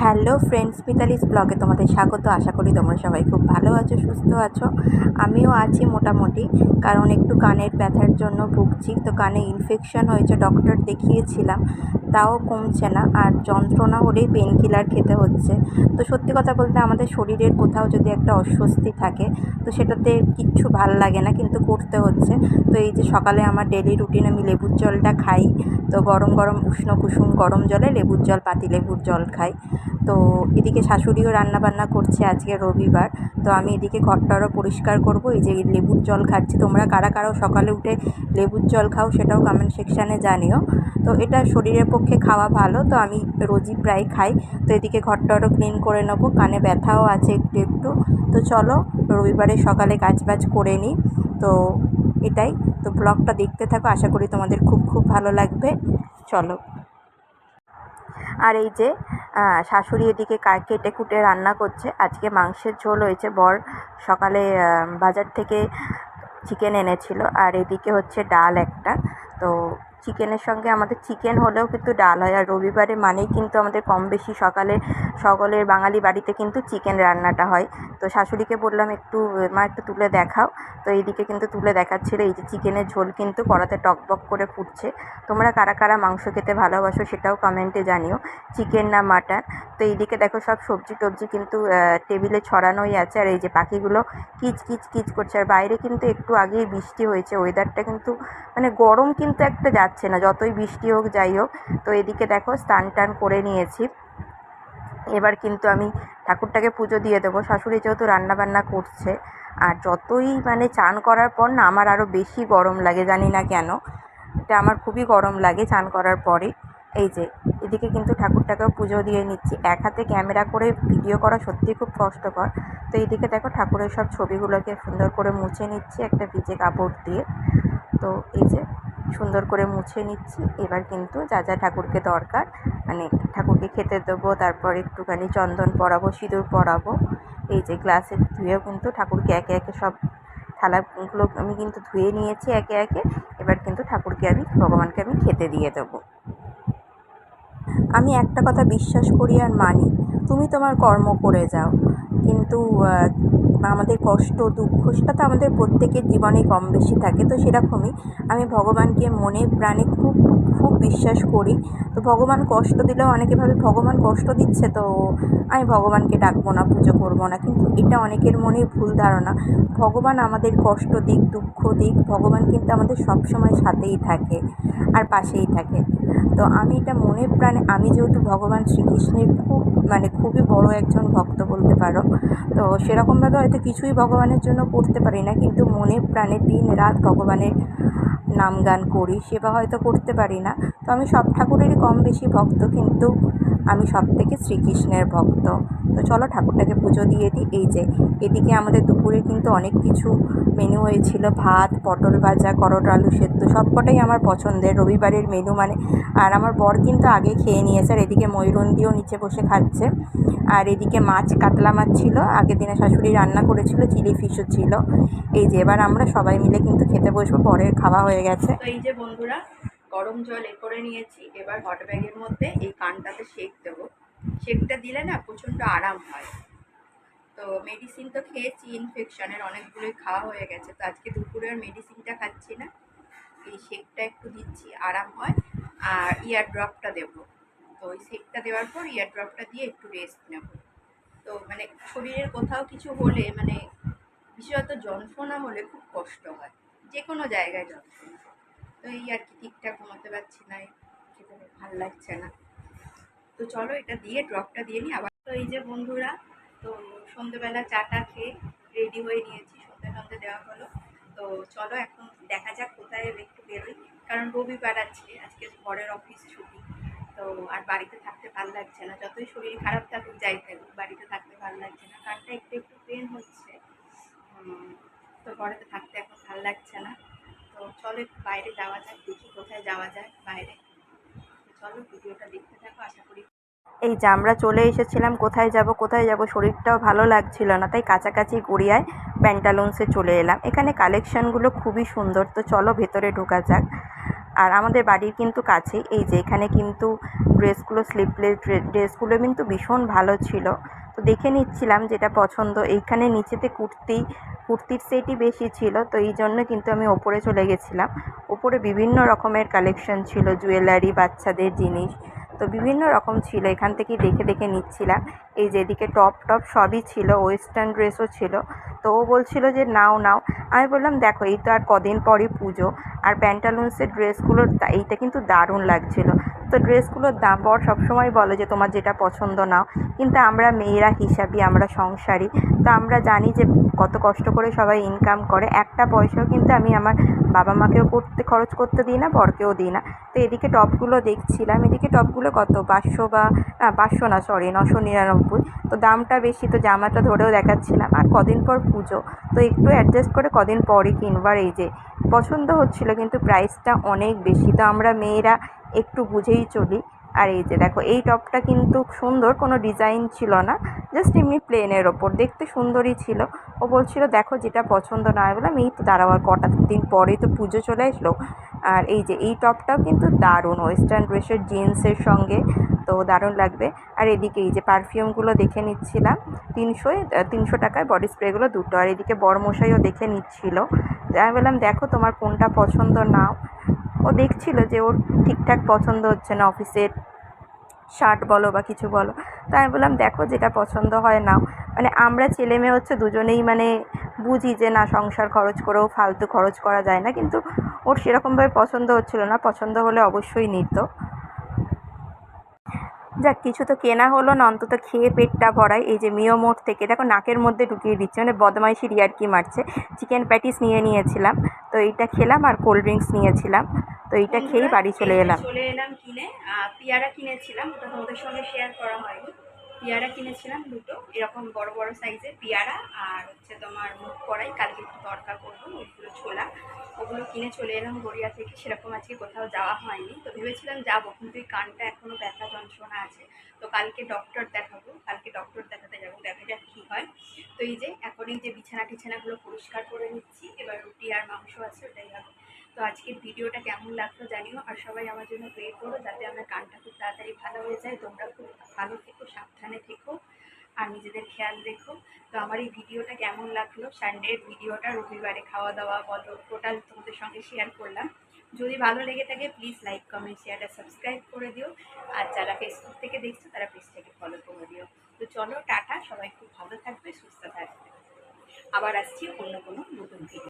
Hello friends, Mitali's ব্লগে তোমাদের স্বাগত। আশা করি তোমরা সবাই খুব ভালো আছো, সুস্থ আছো। আমিও আছি মোটামুটি, কারণ একটু কানের ব্যথার জন্য ভুগছি। তো কানে ইনফেকশন হয়েছে ডক্টর দেখিয়েছিলাম, তাও কমছে না, আর যন্ত্রণা হলেই পেন কিলার খেতে হচ্ছে। তো সত্যি কথা বলতে আমাদের শরীরের কোথাও যদি একটা অস্বস্তি থাকে, তো সেটাতে কিচ্ছু ভালো লাগে না, কিন্তু করতে হচ্ছে। তো এই যে সকালে আমার ডেলি রুটিন আমি লেবুর জলটা খাই, তো গরম গরম উষ্ণ কুসুম গরম জলে লেবুর জল, পাতি লেবুর জল খাই। তো এদিকে শাশুড়িও রান্নাবান্না করছে আজকে রবিবার। তো আমি এদিকে ঘরটারও পরিষ্কার করব। এই যে লেবুর জল খাচ্ছি। তোমরা কারা কারাও সকালে উঠে লেবুর জল খাও সেটাও কমেন্ট সেকশানে জানিও। তো এটা শরীরের পক্ষে খাওয়া ভালো। তো আমি রোজই প্রায় খাই। তো এদিকে ঘরটারও ক্লিন করে নেব। কানে ব্যথাও আছে একটু একটু। তো চলো রবিবারে সকালে কাজ বাজ করে নিই। তো এটাই। তো ব্লগটা দেখতে থাকো। আশা করি তোমাদের খুব খুব ভালো লাগবে। চলো। আর এই যে শাশুড়ি এদিকে কেটে কুটে রান্না করছে। আজকে মাংসের ঝোল হয়েছে, বর সকালে বাজার থেকে চিকেন এনেছিল। আর এদিকে হচ্ছে ডাল একটা। তো চিকেনের সঙ্গে আমাদের চিকেন হলেও কিন্তু ডাল হয়। আর রবিবারে মানেই কিন্তু আমাদের কম বেশি সকালে, সকলের বাঙালি বাড়িতে কিন্তু চিকেন রান্নাটা হয়। তো শাশুড়িকে বললাম, একটু, মা, একটু তুলে দেখাও। তো এইদিকে কিন্তু তুলে দেখাচ্ছিল, এই যে চিকেনের ঝোল কিন্তু কড়াতে টকবক করে ফুটছে। তোমরা কারা কারা মাংস খেতে ভালোবাসো সেটাও কমেন্টে জানিও। চিকেন না মাটন। তো এইদিকে দেখো সব সবজি টবজি কিন্তু টেবিলে ছড়ানোই আছে। আর এই যে পাখিগুলো কিচ কিচ কিচ করছে। আর বাইরে কিন্তু একটু আগেই বৃষ্টি হয়েছে। ওয়েদারটা কিন্তু মানে গরম কিন্তু একটা যাচ্ছে। না, যতই বৃষ্টি হোক, যাই হোক। তো এদিকে দেখো, স্নান টান করে নিয়েছি। এবার কিন্তু আমি ঠাকুরটাকে পুজো দিয়ে দেবো। শাশুড়ি যেহেতু রান্নাবান্না করছে, আর যতই মানে চান করার পর না, আমার আরও বেশি গরম লাগে, জানি না কেন। এটা আমার খুবই গরম লাগে চান করার পরে। এই যে, এদিকে কিন্তু ঠাকুরটাকেও পুজো দিয়ে নিচ্ছি। এক হাতে ক্যামেরা করে ভিডিও করা সত্যিই খুব কষ্টকর। তো এইদিকে দেখো, ঠাকুরের সব ছবিগুলোকে সুন্দর করে মুছে নিচ্ছি একটা ভিজে কাপড় দিয়ে। তো এই যে সুন্দর করে মুছে নিচ্ছি। এবার কিন্তু যা যা ঠাকুরকে দরকার মানে ঠাকুরকে খেতে দেবো, তারপর একটুখানি চন্দন পরাবো, সিঁদুর পরাবো। এই যে গ্লাসে ধুয়েও কিন্তু ঠাকুরকে একে একে সব থালাগুলো আমি কিন্তু ধুয়ে নিয়েছি একে একে। এবার কিন্তু ঠাকুরকে আমি, ভগবানকে আমি খেতে দিয়ে দেবো। আমি একটা কথা বিশ্বাস করি আর মানি, তুমি তোমার কর্ম করে যাও। কিন্তু আমাদের কষ্ট, দুঃখ, সেটা তো আমাদের প্রত্যেকের জীবনে কম বেশি থাকে। তো সেরকমই আমি ভগবানকে মনে প্রাণে খুব বিশ্বাস করি। তো ভগবান কষ্ট দিলেও অনেকে ভাবে, ভগবান কষ্ট দিচ্ছে তো আমি ভগবানকে ডাকবো না, পুজো করব না। কিন্তু এটা অনেকের মনে ভুল ধারণা। ভগবান আমাদের কষ্ট দিক, দুঃখ দিক, ভগবান কিন্তু আমাদের সবসময় সাথেই থাকে আর পাশেই থাকে। তো আমি এটা মনে প্রাণে, আমি যেহেতু ভগবান শ্রীকৃষ্ণের খুব মানে খুবই বড় একজন ভক্ত বলতে পারো, তো সেরকমভাবে হয়তো কিছুই ভগবানের জন্য করতে পারি না, কিন্তু মনে প্রাণে দিন রাত ভগবানের নাম গান করি, সেবা হয়তো করতে পারি না। তো আমি সব ঠাকুরেরই কম বেশি ভক্ত, কিন্তু আমি সব থেকে শ্রীকৃষ্ণের ভক্ত। তো চলো ঠাকুরটাকে পুজো দিয়ে দিই। এই যে, এদিকে আমাদের দুপুরে কিন্তু অনেক কিছু মেনু হয়েছিল। ভাত, পটল ভাজা করট আলু সেদ্ধ, সবকটাই আমার পছন্দের। রবিবারের মেনু মানে আর আমার বর কিন্তু আগে খেয়ে নিয়েছে। আর এদিকে ময়ূরন্দিও নিচে বসে খাচ্ছে। আর এদিকে মাছ কাতলা মাছ ছিল। আগের দিনে শাশুড়ি রান্না করেছিল, চিলি ফিশও ছিল। এই যে, এবার আমরা সবাই মিলে কিন্তু খেতে বসবো। পরের খাওয়া হয়ে গেছে। এই যে বন্ধুরা, গরম জল এ করে নিয়েছি। এবার হট ব্যাগের মধ্যে এই কানটাতে শেক দেবো। শেকটা দিলে না প্রচণ্ড আরাম হয়। তো মেডিসিন তো খেয়েছি ইনফেকশনের অনেকগুলোই খাওয়া হয়ে গেছে। তো আজকে দুপুরের মেডিসিনটা খাচ্ছি না। এই শেকটা একটু দিচ্ছি, আরাম হয়। আর ইয়ার ড্রপটা দেবো। তো ওই শেকটা দেওয়ার পর ইয়ার ড্রপটা দিয়ে একটু রেস্ট নেব। তো মানে শরীরের কোথাও কিছু হলে মানে বিশেষত যন্ত্রণা হলে খুব কষ্ট হয়। যে কোনো জায়গায় যন্ত্রণা। তো এই আর কি, ঠিকঠাক ঘুমাতে পারছি না খেতে ভালো লাগছে না। তো চলো এটা দিয়ে ড্রপটা দিয়ে নিই। আবার তো এই যে বন্ধুরা, তো সন্ধেবেলা চাটা খেয়ে রেডি হয়ে নিয়েছি, সন্ধে সন্ধে দেওয়া হলো। তো চলো এখন দেখা যাক কোথায় একটু বেরোই। কারণ রবিবার আছে, আজকে বরের অফিস ছুটি। তো আর বাড়িতে থাকতে ভালো লাগছে না। যতই শরীর খারাপ থাকুক, যাই থাকুক, বাড়িতে থাকতে ভালো লাগছে না। কারটা একটু একটু পেন হচ্ছে। তো ঘরেতে থাকতে এখন ভালো লাগছে না। তো চলো একটু বাইরে যাওয়া যাক, দেখি কোথায় যাওয়া যায় বাইরে। এই যে আমরা চলে এসেছিলাম, কোথায় যাব কোথায় যাব শরীরটাও ভালো লাগছিল না, তাই কাছাকাছি গড়িয়ায় প্যান্টালুন্সে চলে এলাম। এখানে কালেকশনগুলো খুবই সুন্দর, তো চলো ভেতরে ঢোকা যাক। আর আমাদের বাড়ির কিন্তু কাছে, এই যে এখানে কিন্তু ড্রেসগুলো, স্লিপলেস ড্রেসগুলো কিন্তু ভীষণ ভালো ছিল। তো দেখে নিচ্ছিলাম যেটা পছন্দ। এইখানে নিচেতে কুর্তি, কুর্তির সেটই বেশি ছিল, তো এই জন্য কিন্তু আমি ওপরে চলে গেছিলাম। ওপরে বিভিন্ন রকমের কালেকশন ছিল, জুয়েলারি, বাচ্চাদের জিনিস। তো বিভিন্ন রকম ছিল, এখান থেকেই দেখে দেখে নিচ্ছিলাম। এই যে এদিকে টপ টপ সবই ছিল, ওয়েস্টার্ন ড্রেসও ছিল। তো ও বলছিল যে, নাও নাও। আমি বললাম, দেখো, এই তো আর কদিন পরই পুজো, আর প্যান্টালুন্সের ড্রেসগুলোর এইটা কিন্তু দারুণ লাগছিল। তো ড্রেসগুলোর দাম বর সবসময় বলে যে, তোমার যেটা পছন্দ নাও। কিন্তু আমরা মেয়েরা হিসাবই আমরা সংসারী। তো আমরা জানি যে, কত কষ্ট করে সবাই ইনকাম করে। একটা পয়সাও কিন্তু আমি আমার বাবা মাকেও করতে, খরচ করতে দিই না, বরকেও দিই না। তো এদিকে টপগুলো দেখছিলাম। এদিকে টপগুলো কত? পাঁচশো বা পাঁচশো না সরি নশো নিরানব্বই। তো দামটা বেশি, তো জামাটা ধরেও দেখাচ্ছিলাম। আর কদিন পর পুজো। তো একটু অ্যাডজাস্ট করে কদিন পরে কিনবার এই যে, পছন্দ হচ্ছিল কিন্তু প্রাইসটা অনেক বেশি। তো আমরা মেয়েরা একটু বুঝেই চলি। আর এই যে দেখো, এই টপটা কিন্তু সুন্দর, কোনো ডিজাইন ছিল না, জাস্ট এমনি প্লেনের ওপর, দেখতে সুন্দরই ছিল। ও বলছিল, দেখো, যেটা পছন্দ না হয়, বললাম, এই তো দাঁড়াও, আর কটা দিন পরেই তো পুজো চলে আসলো। আর এই যে, এই টপটাও কিন্তু দারুণ, ওয়েস্টার্ন ড্রেসের জিন্সের সঙ্গে, তো দারুণ লাগবে। আর এদিকে এই যে পারফিউমগুলো দেখে নিচ্ছিলাম তিনশোয় তিনশো টাকায় বডি স্প্রেগুলো দুটো। আর এদিকে বড়মশাইও দেখে নিচ্ছিল। আমি বললাম, দেখো, তোমার কোনটা পছন্দ নাও। ও দেখছিল যে ওর ঠিকঠাক পছন্দ হচ্ছে না অফিসের শার্ট বলো বা কিছু বলো। তো আমি বললাম, দেখো যেটা পছন্দ হয় না মানে আমরা ছেলে মেয়ে হচ্ছে দুজনেই মানে বুঝি যে না, সংসার খরচ করেও ফালতু খরচ করা যায় না। কিন্তু ওর সেরকমভাবে পছন্দ হচ্ছিল না। পছন্দ হলে অবশ্যই নিত। যাক কিছু তো কেনা হলো না অন্তত খেয়ে পেটটা ভরাই এই যে মিও মোড় থেকে দেখো নাকের মধ্যে ঢুকিয়ে দিচ্ছে মানে বদমাইশি রিয়ারকি মারছে। চিকেন প্যাটিস নিয়ে নিয়েছিলাম তো এইটা খেলাম আর কোল্ড ড্রিঙ্কস নিয়েছিলাম। তো এইটা খেয়ে বাড়ি চলে এলাম। চলে এলাম কিনে পেয়ারা কিনেছিলাম ওটা তোমাদের সঙ্গে শেয়ার করা হয়নি। পেয়ারা কিনেছিলাম দুটো এরকম বড় বড় সাইজের পেয়ারা আর হচ্ছে তোমার মুখ করাই কালকে একটু তরকা করব ছোলা। ওগুলো কিনে চলে এলাম গড়িয়া থেকে, সেরকম আজকে কোথাও যাওয়া হয়নি। তো ভেবেছিলাম যাব, কিন্তু এই কানটা এখনও ব্যথা যন্ত্রণা আছে। তো কালকে ডক্টর দেখাবো, কালকে ডক্টর দেখাতে যাব, দেখা যাক কী হয়। তো এই যে, এখন এই যে বিছানা টিছানাগুলো পরিষ্কার করে নিচ্ছি, এবার রুটি আর মাংস আছে, ওটাই হবে। তো আজকের ভিডিওটা কেমন লাগল জানিও, আর সবাই আমার জন্য প্রে করো, যাতে আমার কানটা খুব তাড়াতাড়ি ভালো হয়ে যায়। তোমরা খুব ভালো থেকো, সাবধানে থেকো। আর নিজেদের খেয়াল রেখো। তো আমার এই ভিডিওটা কেমন লাগল? সানডের ভিডিওটা, রবিবারে খাওয়া দাওয়া বলো টোটাল তোমাদের সঙ্গে শেয়ার করলাম। যদি ভালো লেগে থাকে প্লিজ লাইক কমেন্ট শেয়ার আর সাবস্ক্রাইব করে দিও। আর যারা ফেসবুক থেকে দেখছ, তারা পেজটাকে ফলো করে দিও। তো চলো, টাটা, সবাই খুব ভালো থাকবে, সুস্থ থাকবে। আবার আসছি অন্য কোনো নতুন ভিডিও